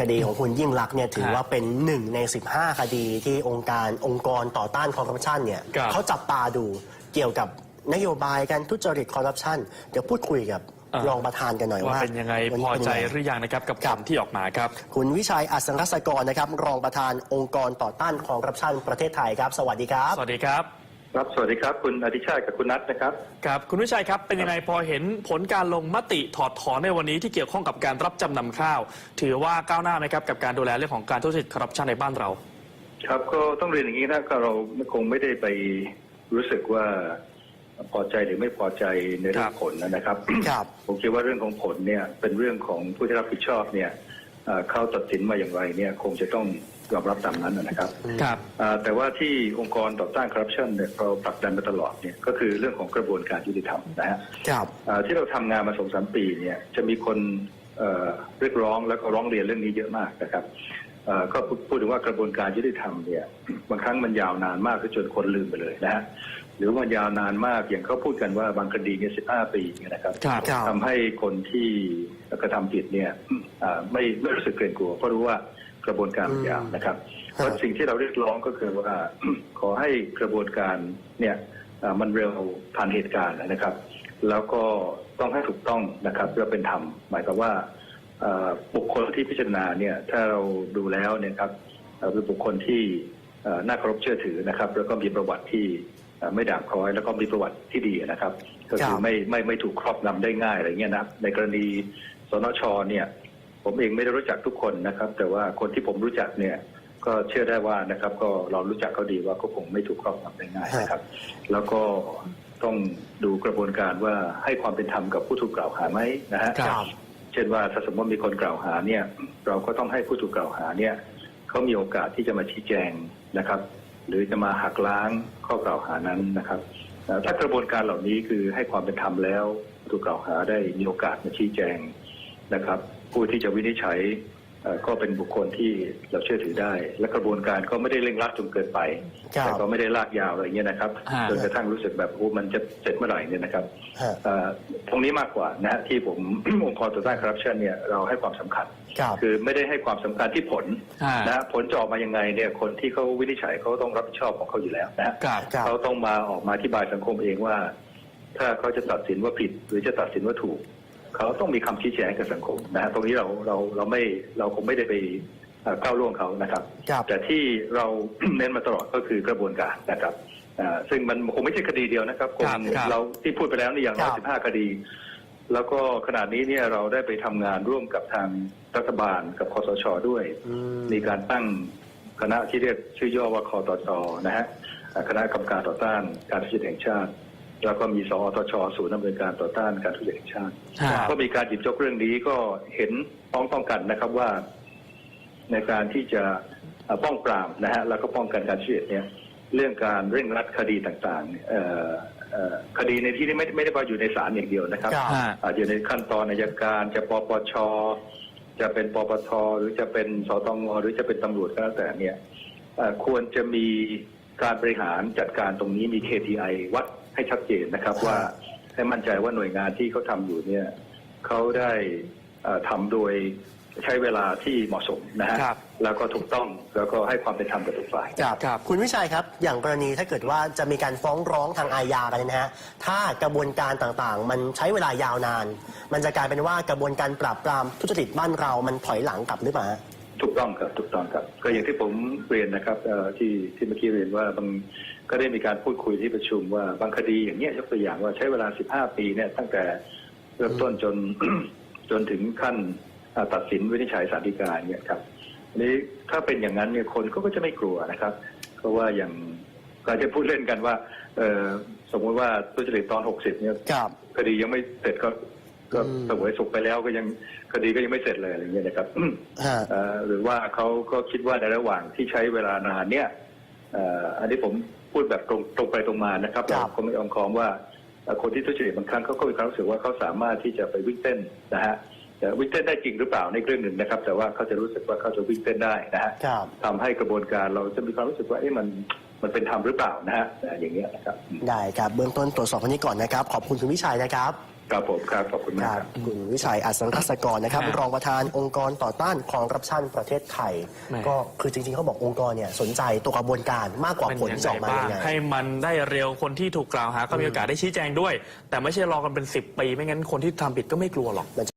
คดีของคุณยิ่งลักษณ์เนี่ยถือฮะว่าเป็นหนึ่งใน 15 คดีที่องค์การองค์กรต่อต้านคอร์รัปชันเนี่ยครับ เขาจับตาดูเกี่ยวกับนโยบายการทุจริตคอร์รัปชันเดี๋ยวพูดคุยกับอ่ารองประธานกันหน่อยว่าว่าเป็นยังไงวันพนี้อเป็นใจยังไงหรือยังนะครับกับคผรับลที่ออกมาครับ คุณวิชัยอัศรัศกรนะครับ รองประธานองค์กรต่อต้านคอร์รัปชันประเทศไทยครับ สวัสดีครับ สวัสดีครับ ครับสวัสดีครับ คุณอธิชาติกับคุณนัทนะครับครับคุณวิชัยครับเป็นยังไงพอเห็นผลการลงมติถอดถอนในวันนี้ที่เกี่ยวข้องกับการรับจำนำข้าว ถือว่าก้าวหน้าไหมครับกับการดูแลเรื่องของการทุจริตคอร์รัปชันในบ้านเรา ครับก็ต้องเรียนอย่างนี้นะก็เราคงไม่ได้ไปรู้สึกว่าพอใจหรือไม่พอใจในเรื่อครังบผลนะครับ ครับ ผมคิดว่าเรื่องของผลเนี่ยเป็นเรื่องของผู้ที่รับผิดชอบเนี่ย เอ่อเขาตัดสินมาอย่างไรเนี่ยคงจะต้องยอมรับตามนั้นนะครับครับอ่าแต่ว่าที่องค์กรต่อต้านคอร์รัปชันเนี่ยเราผลักดันมาตลอดเนี่ยก็คือเรื่องของกระบวนการยุติธรรมนะฮะครับอ่าที่เราทำงานมาสองสามปีเนี่ยจะมีคนเอ่อเรียกร้องแล้วก็ร้องเรียนเรื่องนี้เยอะมากนะครับเอ่อก็พูดพูดถึงว่ากระบวนการยุติธรรมเนี่ยบางครั้งมันยาวนานมากจนคนลืมไปเลยนะฮะ หรือว่ามันยาวนานมากอย่างเขาพูดกันว่าบางคดีเนี่ยสิบห้าปีเนี่ยนะครับครับครับทำให้คนที่กระทำผิดเนี่ยอ่าไม่ไม่รู้สึกเกรงกลัวเพราะรู้ว่ากระบวนการมันยาวนะครับเพราะสิ่งที่เราเรียกร้องก็คือว่าขอให้กระบวนการเนี่ยอ่ามันเร็วผ่านเหตุการณ์นะครับ แล้วก็ต้องให้ถูกต้องนะครับเพื่อเป็นธรรมหมายความว่าเอ่อบุคคลที่พิจารณาเนี่ยถ้าเราดูแล้วเนี่ยครับเอ่อเป็นบุคคลที่เอ่อน่าเคารพเชื่อถือนะครับ แล้วก็มีประวัติที่เอ่อ ไม่ด่างพร้อยแล้วก็มีประวัติที่ดีนะครับ ก็คือครับไม่ไม่ไม่ถูกครอบงำได้ง่ายอะไรเงี้ยนะในกรณีสนชเนี่ย ผมเองไม่ได้รู้จักทุกคนนะครับ แต่ว่าคนที่ผมรู้จักเนี่ยก็เชื่อได้ว่านะครับ ก็เรารู้จักเขาดีว่าก็คงไม่ถูกครอบงำได้ง่ายนะครับ แล้วก็ต้องดูกระบวนการว่าให้ความเป็นธรรมกับผู้ถูกกล่าวหาไหมนะฮะครับเช่นว่าถ้าสมมติมีคนกล่าวหาเนี่ย เราก็ต้องให้ผู้ถูกกล่าวหาเนี่ยเขามีโอกาสที่จะมาชี้แจงนะครับ หรือจะมาหักล้างข้อกล่าวหานั้นนะครับถ้ากระบวนการเหล่านี้คือให้ความเป็นธรรมแล้วผู้ถูกกล่าวหาได้มีโอกาสมาชี้แจงนะครับ ผู้ที่จะวินิจฉัย ก็เป็นบุคคลที่เราเชื่อถือได้ และกระบวนการก็ไม่ได้เร่งรัดจนเกินไปครับแต่ก็ไม่ได้ลากยาวอะไรเงี้ยนะครับฮะจนกระทั่งรู้สึกแบบโอ้มันจะเสร็จเมื่อไหร่เนี่ยนะครับฮะ เอ่อตรงนี้มากกว่านะฮะที่ผม องค์กรต่อต้านคอร์รัปชันเนี่ยเราให้ความสำคัญ ครับ คือไม่ได้ให้ความสำคัญที่ผลอ่านะฮะผลจะออกมายังไงเนี่ยคนที่เขาวินิจฉัยเขาต้องรับผิดชอบของเขาอยู่แล้วนะฮะ ครับ ครับ เขาต้องมาออกมาอธิบายสังคมเองว่า ถ้าเขาจะตัดสินว่าผิด หรือจะตัดสินว่าถูก เขาต้องมีคำชี้แจงให้กับสังคมนะฮะตรงนี้เราเราเราไม่เราคงไม่ได้ไปเอ่อก้าวล่วงเขานะครับครับ แต่ที่เราเน้นมาตลอดก็คือกระบวนการนะครับอ่าซึ่งมันคงไม่ใช่คดีเดียวนะครับคงครับครับเราที่พูดไปแล้วนี่อย่างน้อยครับสิบห้าคดี แล้วก็ขณะนี้เนี่ยเราได้ไปทำงานร่วมกับทางรัฐบาลกับคอสชด้วยอืมมีการตั้งคณะที่เรียกชื่อย่อว่าคอตชนะฮะอ่าคณะกรรมการต่อต้านการทุจริตแห่งชาติ แล้วก็มีสอตชศูนย์อำนวยการต่อต้านการทุจริตแห่งชาติครับก็มีการหยิบยกเรื่องนี้ก็เห็นพ้องต้องกันนะครับว่า ในการที่จะเอ่อป้องปรามนะฮะแล้วก็ป้องกันการทุจริตเนี่ย เรื่องการเร่งรัดคดีต่างๆเนี่ยเอ่อเอ่อคดีในที่นี้ไม่ไม่ได้ว่าอยู่ในศาลอย่างเดียวนะครับ ครับ ฮะ อาจจะอยู่ในขั้นตอนอัยการจะปปช จะเป็นปปท หรือจะเป็นสตงหรือจะเป็นตำรวจก็แล้วแต่เนี่ยเอ่อควรจะมีการบริหารจัดการตรงนี้มี KPI วัด ให้ชัดเจนนะครับครับว่าให้มั่นใจว่าหน่วยงานที่เขาทำอยู่เนี่ยเขาได้เอ่อทำโดยใช้เวลาที่เหมาะสมนะฮะครับแล้วก็ถูกต้องแล้วก็ให้ความเป็นธรรมกับทุกฝ่ายครับครับคุณวิชัยครับ อย่างกรณีถ้าเกิดว่าจะมีการฟ้องร้องทางอาญากันเนยนะฮะถ้ากระบวนการต่างๆ มันใช้เวลายาวนาน มันจะกลายเป็นว่ากระบวนการปราบปรามทุจริตบ้านเรามันถอยหลังกลับหรือเปล่าฮะ ถูกต้องครับถูกต้องครับ ก็อย่างที่ผมเรียนนะครับเอ่อที่ที่เมื่อกี้เรียนว่าบางก็ได้มีการพูดคุยที่ประชุมว่าบางคดีอย่างเนี้ยยกตัวอย่างว่าใช้เวลา 15 ปีเนี่ยตั้งแต่เริ่มต้นจนจนถึงขั้นเอ่อตัดสินวินิจฉัยศาลฎีกาเนี่ยครับอันนี้ถ้าเป็นอย่างนั้นเนี่ยคนเขาก็จะไม่กลัวนะครับ เพราะว่าอย่างเราจะพูดเล่นกันว่าเอ่อสมมุติว่าทุจริตตอน 60เนี่ยครับคดียังไม่เสร็จก็ ก็อืมเสวยสุขไปแล้วก็ยังคดีก็ยังไม่เสร็จเลยอะไรเงี้ยนะครับฮะเอ่อหรือว่าเขาก็คิดว่าในระหว่างที่ใช้เวลานานเนี่ยเอ่ออันนี้ผมพูดแบบตรงตรงไปตรงมานะครับครับเราก็ไม่ออมคอมว่าเอ่อคนที่ทุจริตบางครั้งเขาก็มีความรู้สึกว่าเขาสามารถที่จะไปวิ่งเต้นนะฮะแต่วิ่งเต้นได้จริงหรือเปล่าในเรื่องหนึ่งนะครับ แต่ว่าเขาจะรู้สึกว่าเขาจะวิ่งเต้นได้นะฮะครับทำให้กระบวนการเราจะมีความรู้สึกว่าเอ๊ะมันมันเป็นธรรมหรือเปล่านะฮะอย่างเงี้ยนะครับได้ครับเบื้องต้นตรวจสอบคนนี้ก่อนนะครับ ขอบคุณคุณวิชัยนะครับ ครับผมครับขอบคุณคมากรับครับคุณวิชัยอัศนทัศกรนะครับครับรองประธานองค์กรต่อต้านคอร์รัปชันประเทศไทยแหม่ก็คือจริงๆเขาบอกองค์กรเนี่ยสนใจตัวกระบวนการมากกว่าเป็นผลยังที่จะไงออกมาบ้างยังไงให้มันได้เร็วคนที่ถูกกล่าวหาก็มีโอกาสได้ชี้แจงด้วย แต่ไม่ใช่รอกันเป็น 10 ปี ไม่งั้นคนที่ทำผิดก็ไม่กลัวหรอก